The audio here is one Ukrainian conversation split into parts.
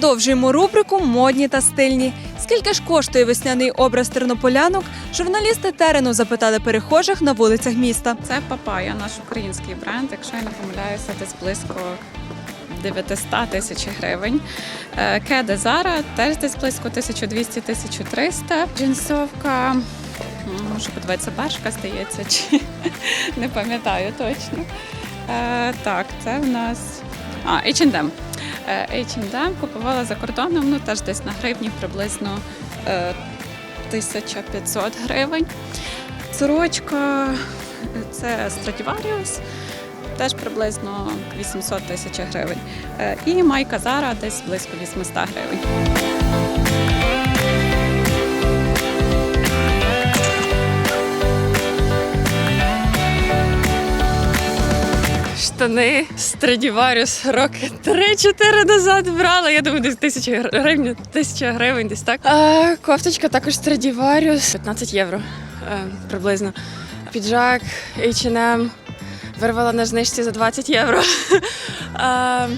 Продовжуємо рубрику Модні та стильні. Скільки ж коштує весняний образ тернополянок? Журналісти терену запитали перехожих на вулицях міста. Це Папая, наш український бренд. Якщо я не помиляюся, десь близько 900 тисяч гривень. Е, Кеди Зара теж десь близько 1200-1300. Джинсовка, м, можу подивитися, Бершка, здається, чи не пам'ятаю точно. Е, Так, це в нас а, H&M. Е, H&M купувала за кордоном, ну теж десь на гривні приблизно е, 1500 гривень. Сорочка е, це Stradivarius, теж приблизно 800 тисяч гривень. Е, І майка Zara десь близько 800 гривень. Штани Stradivarius роки 3-4 назад брала. Я думаю, десь тисяча гривень, тисяча гривень, десь так. А, кофточка також Stradivarius, 15 євро е, приблизно. Піджак H&M вирвала на знижці за 20 євро. А,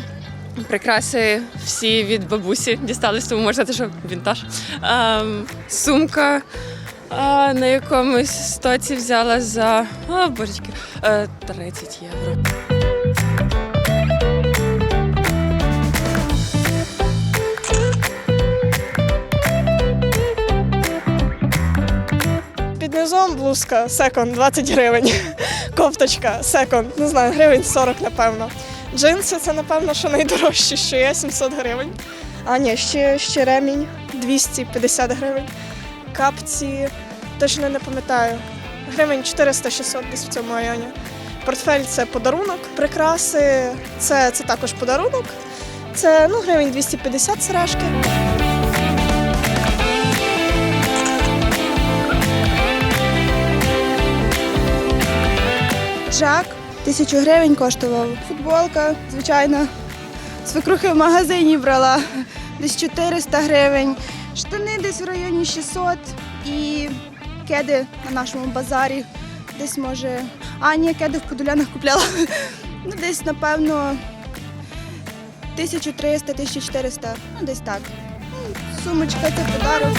прикраси всі від бабусі дістались, тому можна сказати, що вінтаж. А, сумка. А, на якомусь стоці взяла за о, божечки, е, 30 євро. Під блузка секонд 20 гривень. Кофточка секонд, не знаю, гривень 40, напевно. Джинси це, напевно, що найдорожче, що є 700 гривень. А ні, ще, ще ремінь 250 гривень. Капці, точно не пам'ятаю. Гривень 400-600 десь в цьому районі. Портфель це подарунок. Прикраси це, це також подарунок. Це ну, гривень 250 сережки. Жак тисячу гривень коштував. Футболка, звичайно, свекрухи в магазині брала десь 400 гривень. Штани десь в районі 600 і кеди на нашому базарі. Десь може. А, ні, кеди в подолянах купляла. Ну, десь, напевно, 1300-1400, ну десь так. Ну, Сумочка це подарок.